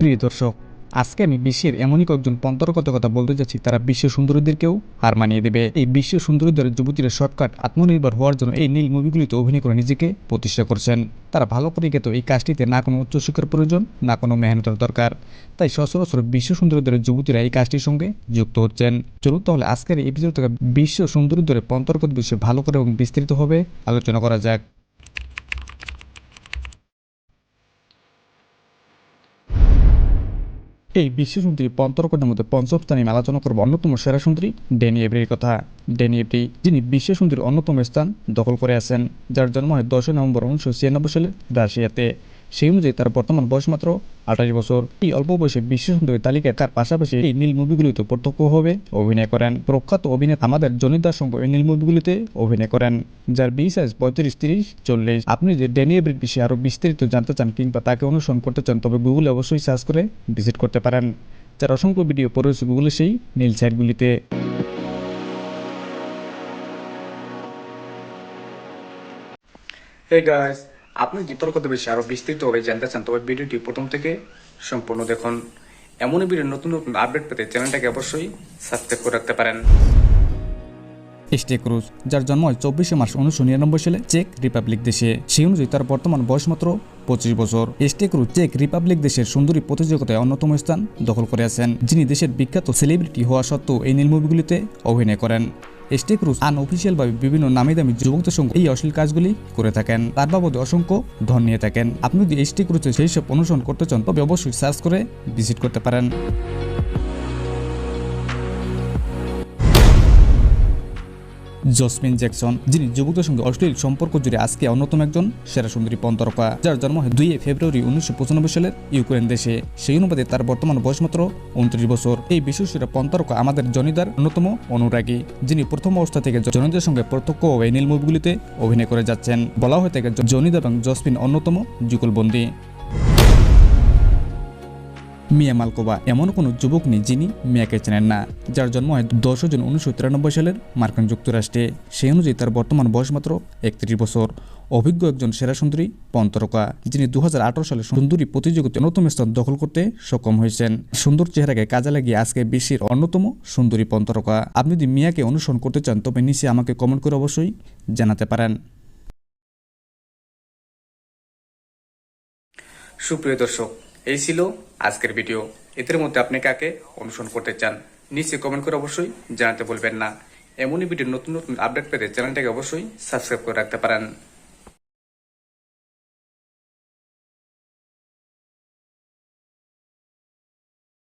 প্রিয় দর্শক, আজকে আমি বিশ্বের এমনই কয়েকজন পন্তরগত কথা বলতে যাচ্ছি, তারা বিশ্ব সুন্দরীদেরকেও হার মানিয়ে দেবে। এই বিশ্ব সুন্দরীদের যুবতীরা শর্টকাট আত্মনির্ভর হওয়ার জন্য এই নীল মুভিগুলিতে অভিনয় করে নিজেকে প্রতিষ্ঠা করছেন। তারা ভালো করে পরিজ্ঞাত এই কাজটিতে না কোনো উচ্চশিক্ষার প্রয়োজন, না কোনো মেহনতের দরকার। তাই সচরাচর বিশ্ব সুন্দরীদের যুবতীরা এই কাজটির সঙ্গে যুক্ত হচ্ছেন। চলুন তাহলে আজকের এই এপিসোড থেকে বিশ্ব সুন্দরীদের পন্তর্গত বিষয়ে ভালো করে এবং বিস্তারিতভাবে আলোচনা করা যাক। এই বিশ্ব সুন্দরী পন্তরকদের মধ্যে পঞ্চম স্থানে আলোচনা করব অন্যতম সেরা সুন্দরী ডেনি এভরির কথা। ডেনি এভরি, যিনি বিশ্ব সুন্দরীর অন্যতম স্থান দখল করে আছেন, যার জন্ম হয় দশই নভেম্বর উনিশশো ছিয়ানব্বই সালে রাশিয়াতে। সেই অনুযায়ী তার বর্তমান বয়স মাত্র আঠাশ বছর। এই অল্প বয়সে বিশ্ব সুন্দরী তালিকায় তার পাশাপাশি এই নীল মুভিগুলিতে প্রত্যক্ষভাবে অভিনয় করেন প্রখ্যাত অভিনেতা আমাদের জনিতার সঙ্গে এই নীল মুভিগুলিতে অভিনয় করেন, যার বি সাইজ পঁয়ত্রিশ, তিরিশ, চল্লিশ। আপনি যে ড্যানি এভরির বিষয়ে আরও বিস্তারিত জানতে চান কিংবা তাকে অনুসরণ করতে চান, তবে গুগলে অবশ্যই সার্চ করে ভিজিট করতে পারেন। যার অসংখ্য ভিডিও পড়েছে গুগলে সেই নীল সাইটগুলিতে। হে গাইস আপনি বিতর্কতে বেশি আরও বিস্তৃতভাবে জানতে চান, তবে ভিডিওটি প্রথম থেকে সম্পূর্ণ দেখুন। এমনই ভিডিও নতুন নতুন আপডেট পেতে চ্যানেলটাকে অবশ্যই সাবস্ক্রাইব করে রাখতে পারেন। স্টে ক্রুজ, যার জন্ম হয় চব্বিশে মার্চ উনিশশো নিরানব্বই সালে চেক রিপাবলিক দেশে। সেই অনুযায়ী তার বর্তমান বয়স মাত্র পঁচিশ বছর। স্টে ক্রুজ চেক রিপাবলিক দেশের সুন্দরী প্রতিযোগিতায় অন্যতম স্থান দখল করে আছেন, যিনি দেশের বিখ্যাত সেলিব্রিটি হওয়া সত্ত্বেও এই নীল মুভিগুলিতে অভিনয় করেন। স্টে অফিসিয়াল আনঅফিসিয়ালভাবে বিভিন্ন নামি দামি যুবকদের সঙ্গে এই অশ্লীল কাজগুলি করে থাকেন। তার বাবদে অসংখ্য ধন নিয়ে থাকেন। আপনি যদি স্টেক রুসে সেই সব অনুসরণ করতে চান, তবে অবশ্যই সার্চ করে ভিজিট করতে পারেন। জসমিন জ্যাকসন, যিনি যুবকদের সঙ্গে অশ্লীল সম্পর্ক জুড়ে আজকে অন্যতম একজন সেরা সুন্দরী পন্তরকা, যার জন্ম হয় দুই ফেব্রুয়ারি উনিশশো পঁচানব্বই সালের ইউক্রেন দেশে। সেই অনুপাতে তার বর্তমান বয়স মাত্র উনত্রিশ বছর। এই বিশ্বসেরা পন্তরকা আমাদের জনিদার অন্যতম অনুরাগী, যিনি প্রথম অবস্থা থেকে জনিদের সঙ্গে প্রত্যক্ষ ও এই নীল মুভিগুলিতে অভিনয় করে যাচ্ছেন। বলা হয়ে থাকে জনিদা এবং জসমিন অন্যতম যুগলবন্দী। মিয়া মালকোবা এমন কোনো যুবক নেই যিনি মিয়াকে চেনেন না, যার জন্ম হয় দশ জুন উনিশশো তিরানব্বই সালের মার্কিন যুক্তরাষ্ট্রে। সেই অনুযায়ী তার বর্তমান বয়স মাত্র একত্রিশ বছর। অভিজ্ঞ একজন সেরা সুন্দরী পন্তরকা, যিনি দু হাজার আঠেরো সালে সুন্দরী প্রতিযোগিতায় অন্যতম স্থান দখল করতে সক্ষম হয়েছেন। সুন্দর চেহারাকে কাজে লাগিয়ে আজকে বিশ্বের অন্যতম সুন্দরী পন্তরকা। আপনি যদি মিয়াকে অনুসরণ করতে চান, তবে নিচে আমাকে কমেন্ট করে অবশ্যই জানাতে পারেন। সুপ্রিয় দর্শক এই ছিল আজকের ভিডিও। এদের মধ্যে আপনি কাকে অনুসরণ করতে চান নিচে কমেন্ট করে অবশ্যই জানাতে বলবেন না। এমনই ভিডিও নতুন নতুন আপডেট পেতে চ্যানেলটাকে অবশ্যই সাবস্ক্রাইব করে রাখতে পারেন।